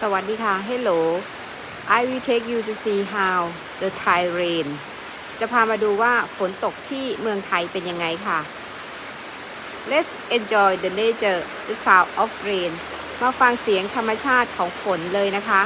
สวัสดีค่ะ Hello I will take you to see how the Thai rain จะพามาดูว่าฝนตกที่เมืองไทยเป็นยังไงค่ะ Let's enjoy the nature the sound of rain มาฟังเสียงธรรมชาติของฝนเลยนะคะ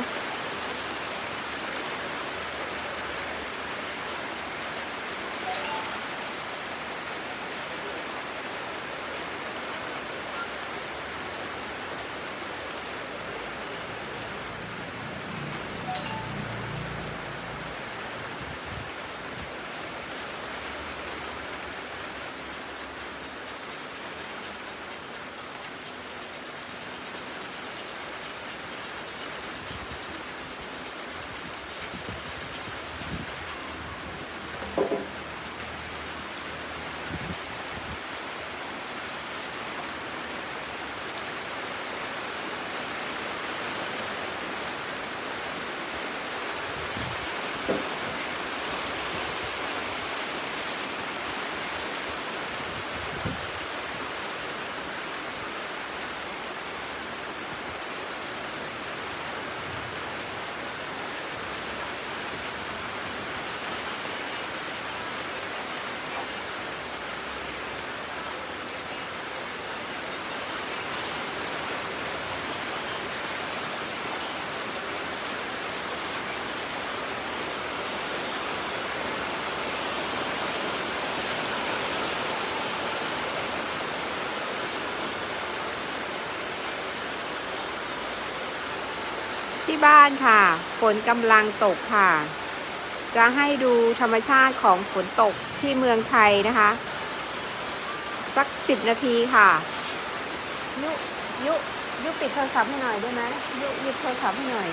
ที่บ้านค่ะ ฝนกำลังตกค่ะ จะให้ดูธรรมชาติของฝนตกที่เมืองไทยนะคะ สักสิบนาทีค่ะ ยุยุยุปิดโทรศัพท์ให้หน่อยได้ไหมยุหยุดโทรศัพท์ให้หน่อย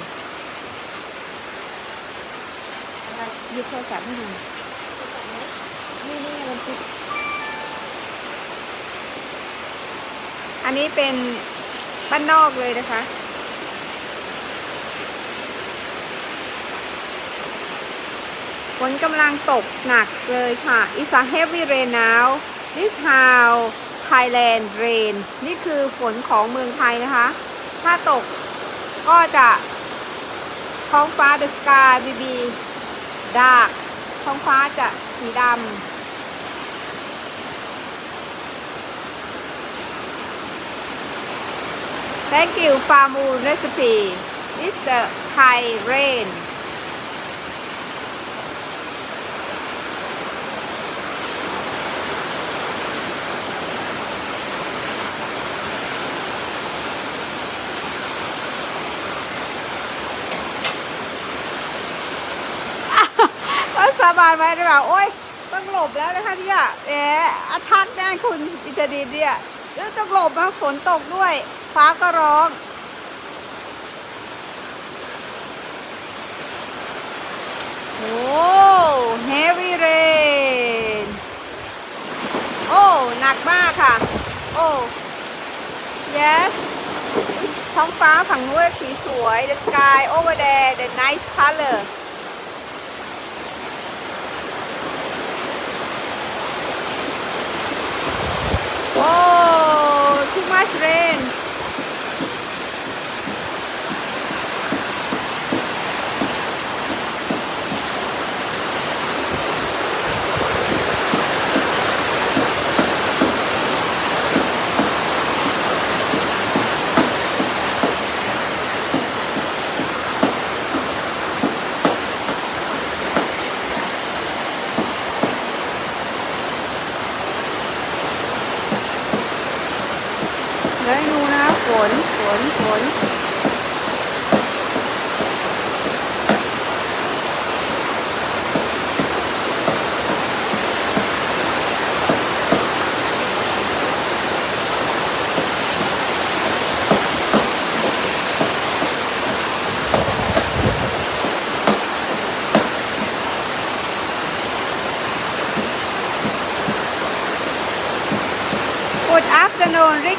อะไรหยุดโทรศัพท์ให้หน่อยนี่นี่มันปิดอันนี้เป็นบ้านนอกเลยนะคะ ฝนกำลังตกหนักเลยค่ะ It's a heavy rain now This how Thailand rain นี่คือฝนของเมืองไทยนะคะ ถ้าตกก็จะท้องฟ้า the sky will be dark ท้องฟ้าจะสีดำ Thank you Farm Moon Recipe It's the Thai rain บานไว้หรือเปล่าโอ๊ยต้องหลบแล้วนะคะเนี่ยแหมอาทักแน่คุณอิตาดีเนี่ยเดี๋ยวต้องหลบนะฝนตกด้วย ฟ้าก็ร้องโอ้ heavy rain โอ้หนักมากค่ะ โอ้ yes ท้องฟ้าฝั่งนู้นสีสวย the sky over there the nice color Oh, too much rain. Đấy แล้วดูนะคะฝนฝนฝน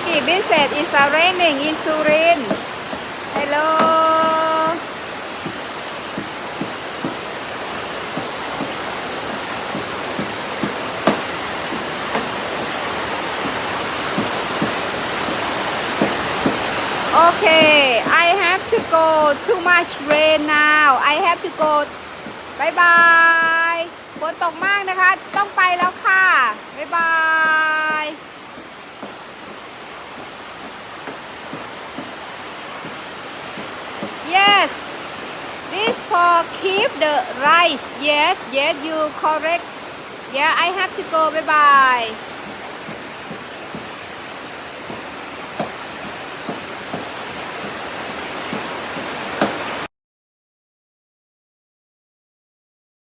กิบิเศษอิสาเรนหนึ่งอิสูรินฮัลโหลโอเค I have to go too much rain now I have to go bye bye ฝนตกมากนะคะ ต้องไปแล้วค่ะบายบาย for keep the rice. Yes, yes, you correct. Yeah, I have to go. Bye bye.